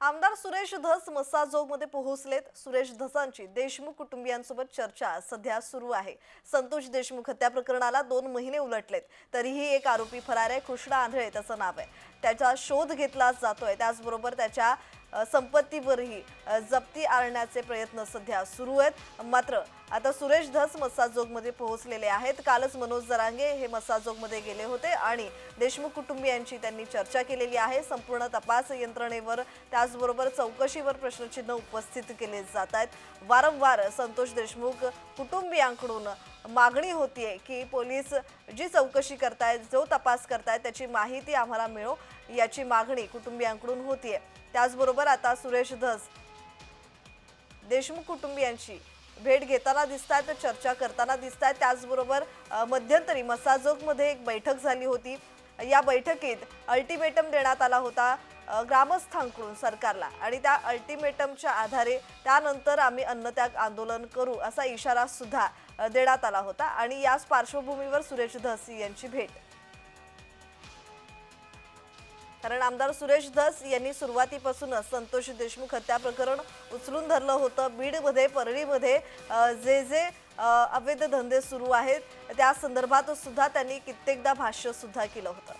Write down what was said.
आमदार सुरेश धस मसाजोगमध्ये पोहोचलेत. सुरेश धसांची देशमुख कुटुंबियांसोबत चर्चा सध्या सुरू आहे. संतोष देशमुख हत्या प्रकरणाला दोन महिने उलटलेत. तरीही एक आरोपी फरार आहे. कृष्णा आंधळे त्याचं नाव आहे. त्याचा शोध घेतला जातोय. त्याचबरोबर त्याच्या संपत्तीवरही जप्ती आणण्याचे प्रयत्न सध्या सुरू आहेत. मात्र आता सुरेश धस मसाजोगमध्ये पोहोचलेले आहेत. कालच मनोज जरांगे हे मसाजोगमध्ये गेले होते आणि देशमुख कुटुंबियांची त्यांनी चर्चा केलेली आहे. संपूर्ण तपास यंत्रणेवर त्याचबरोबर चौकशीवर प्रश्नचिन्ह उपस्थित केले जात आहेत. वारंवार संतोष देशमुख कुटुंबियांकडून मागणी होतीये की पोलीस जी चौकशी करतायत जो तपास करतायत त्याची माहिती आम्हाला मिळो याची मागणी कुटुंबियांकडून होतीये. त्याचबरोबर आता सुरेश धस देशमुख कुटुंबियांची भेट घेताना दिसत आहेत चर्चा करताना दिसत आहेत त्याचबरोबर मध्यंतरी मसाजोगमध्ये एक बैठक झाली होती. या बैठकीत अल्टिमेटम देण्यात आला होता. ग्रामस्थांकडून सरकारला. आणि त्या अल्टिमेटमच्या आधारे त्यानंतर आम्ही अन्नत्याग आंदोलन करू असा इशारा सुद्धा देण्यात आला होता. आणि याच पार्श्वभूमीवर सुरेश धस यांची भेट. कारण आमदार सुरेश धस यांनी सुरुवातीपासूनच संतोष देशमुख हत्या प्रकरण उचलून धरलं होतं. बीडमध्ये परळीमध्ये जे जे अवैध धंदे सुरू आहेत त्या संदर्भात सुद्धा त्यांनी कित्येकदा भाष्य सुद्धा केलं होतं.